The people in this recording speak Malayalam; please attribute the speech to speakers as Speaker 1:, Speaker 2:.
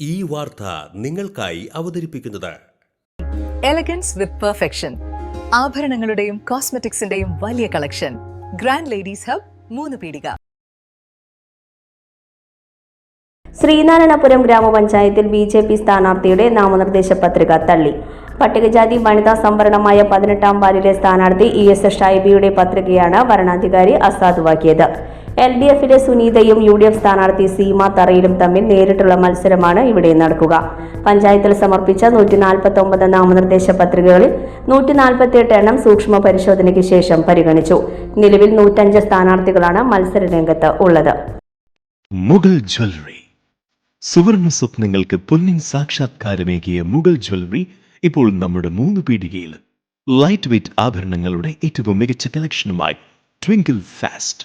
Speaker 1: ഈ വാർത്ത നിങ്ങൾക്കായി അവതരിപ്പിക്കുന്നത്.
Speaker 2: എലഗൻസ് വിത്ത് പെർഫെക്ഷൻ ആഭരണങ്ങളുടെയും കോസ്മെറ്റിക്സിന്റെയും വലിയ കളക്ഷൻ ഗ്രാൻഡ് ലേഡീസ് ഹബ് മൂന്ന് പീടിക.
Speaker 3: ശ്രീനാരായണപുരം ഗ്രാമപഞ്ചായത്തിൽ ബി ജെ പി സ്ഥാനാർത്ഥിയുടെ നാമനിർദ്ദേശ പത്രിക തള്ളി. പട്ടികജാതി വനിതാ സംവരണമായ പതിനെട്ടാം വാർഡിലെ സ്ഥാനാർത്ഥി ഇ എസ് എസ് ഷൈബിയുടെ പത്രികയാണ് വരണാധികാരി അസാധുവാക്കിയത്. എൽ ഡി എഫിലെ സുനീതയും യു ഡി എഫ് സ്ഥാനാർത്ഥി സീമ തറയിലും തമ്മിൽ നേരിട്ടുള്ള മത്സരമാണ് ഇവിടെ നടക്കുക. പഞ്ചായത്തിൽ സമർപ്പിച്ച നൂറ്റി നാൽപ്പത്തി ഒമ്പത് നാമനിർദ്ദേശ പത്രികകളിൽ നൂറ്റി നാൽപ്പത്തി എട്ട് എണ്ണം സൂക്ഷ്മ പരിശോധനയ്ക്ക് ശേഷം പരിഗണിച്ചു. നിലവിൽ നൂറ്റഞ്ച് സ്ഥാനാർത്ഥികളാണ് മത്സര രംഗത്ത് ഉള്ളത്.
Speaker 4: മുഗൾ ജ്വല്ലറി. സുവർണ സ്വപ്നങ്ങൾക്ക് പൊന്നിൻ സാക്ഷാത്കാരമേകിയ മുഗൾ ജ്വല്ലറി ഇപ്പോൾ നമ്മുടെ മൂന്ന് പീടികയിൽ. ലൈറ്റ് വെയ്റ്റ് ആഭരണങ്ങളുടെ ഏറ്റവും മികച്ച കളക്ഷനുമായി ട്വിങ്കിൾ ഫാസ്റ്റ്